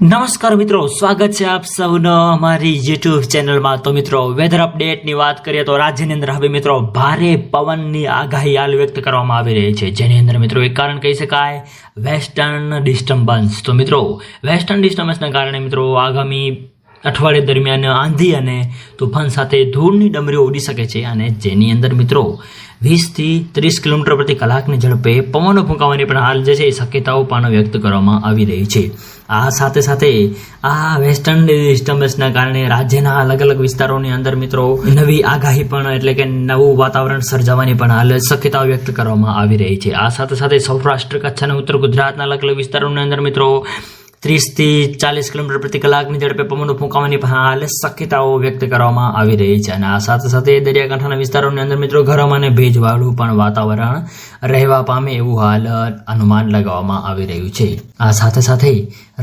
નમસ્કાર મિત્રો, સ્વાગત છે આપ સૌનો અમારી યુટ્યુબ ચેનલમાં. તો મિત્રો વેધર અપડેટની વાત કરીએ તો રાજ્યની અંદર હવે મિત્રો ભારે પવનની આગાહી હાલ વ્યક્ત કરવામાં આવી રહી છે. જેની અંદર મિત્રો એક કારણ કહી શકાય વેસ્ટર્ન ડિસ્ટર્બન્સ તો મિત્રો વેસ્ટર્ન ડિસ્ટર્બન્સના કારણે મિત્રો આગામી અઠવાડિયા દરમિયાન આંધી અને તુફાન સાથે ધૂળની ડમરીઓ ઉડી શકે છે અને જેની અંદર મિત્રો વીસથી ત્રીસ કિલોમીટર પ્રતિ કલાકની ઝડપે પવનો ફૂંકાવાની પણ હાલ જે છે એ શક્યતાઓ પણ વ્યક્ત કરવામાં આવી રહી છે. આ સાથે સાથે આ વેસ્ટર્ન ડિસ્ટર્બન્સના કારણે રાજ્યના અલગ અલગ વિસ્તારોની અંદર મિત્રો નવી આગાહી પણ એટલે કે નવું વાતાવરણ સર્જાવાની પણ હાલ શક્યતાઓ વ્યક્ત કરવામાં આવી રહી છે. આ સાથે સાથે સૌરાષ્ટ્ર, કચ્છ અને ઉત્તર ગુજરાતના અલગ અલગ વિસ્તારોની અંદર મિત્રો ત્રીસથી ચાલીસ કિલોમીટર પ્રતિ કલાકની ઝડપે પવન ફૂંકાવાની હાલ શક્યતાઓ વ્યક્ત કરવામાં આવી રહી છે અને આ સાથે સાથે દરિયાકાંઠાના વિસ્તારોની અંદર મિત્રો ગરમ અને ભેજવાળું પણ વાતાવરણ રહેવા પામે એવું હાલ અનુમાન લગાવવામાં આવી રહ્યું છે. આ સાથે સાથે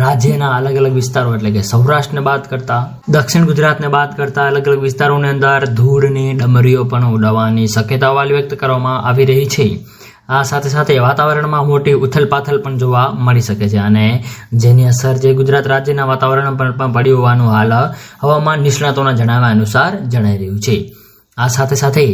રાજ્યના અલગ અલગ વિસ્તારો એટલે કે સૌરાષ્ટ્રને બાદ કરતા, દક્ષિણ ગુજરાતને બાદ કરતા અલગ અલગ વિસ્તારોની અંદર ધૂળની ડમરીઓ પણ ઉડાવવાની શક્યતાઓ હાલ વ્યક્ત કરવામાં આવી રહી છે. આ સાથે સાથે વાતાવરણમાં મોટી ઉથલપાથલ પણ જોવા મળી શકે છે અને જેની અસર જે ગુજરાત રાજ્યના વાતાવરણ પર પણ પડી હોવાનું હાલ હવામાન નિષ્ણાતોના જણાવ્યા અનુસાર જણાઈ રહ્યું છે. આ સાથે સાથે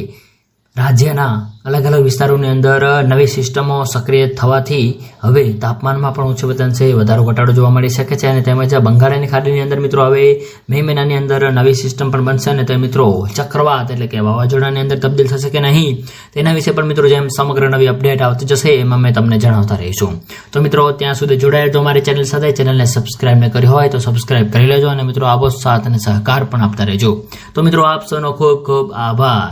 રાજ્યના અલગ અલગ વિસ્તારોની અંદર નવી સિસ્ટમો સક્રિય થવાથી હવે તાપમાનમાં પણ ઊંચું વતન છે, વધારો ઘટાડો જોવા મળી શકે છે અને તેમજ બંગાળની ખાડીની અંદર મિત્રો હવે મે મહિનાની અંદર નવી સિસ્ટમ પણ બનશે અને તે મિત્રો ચક્રવાત એટલે કે વાવાઝોડાની અંદર તબદીલ થશે કે નહીં, તેના વિશે પણ મિત્રો જેમ સમગ્ર નવી અપડેટ આવતી જશે એમાં અમે તમને જણાવતા રહીશું. તો મિત્રો ત્યાં સુધી જોડાયેલ તો અમારી ચેનલ સાથે. ચેનલને સબસ્ક્રાઇબ ન કરી હોય તો સબસ્ક્રાઇબ કરી લેજો અને મિત્રો આવો સાથ અને સહકાર પણ આપતા રહેજો. તો મિત્રો આપ સૌનો ખૂબ ખૂબ આભાર.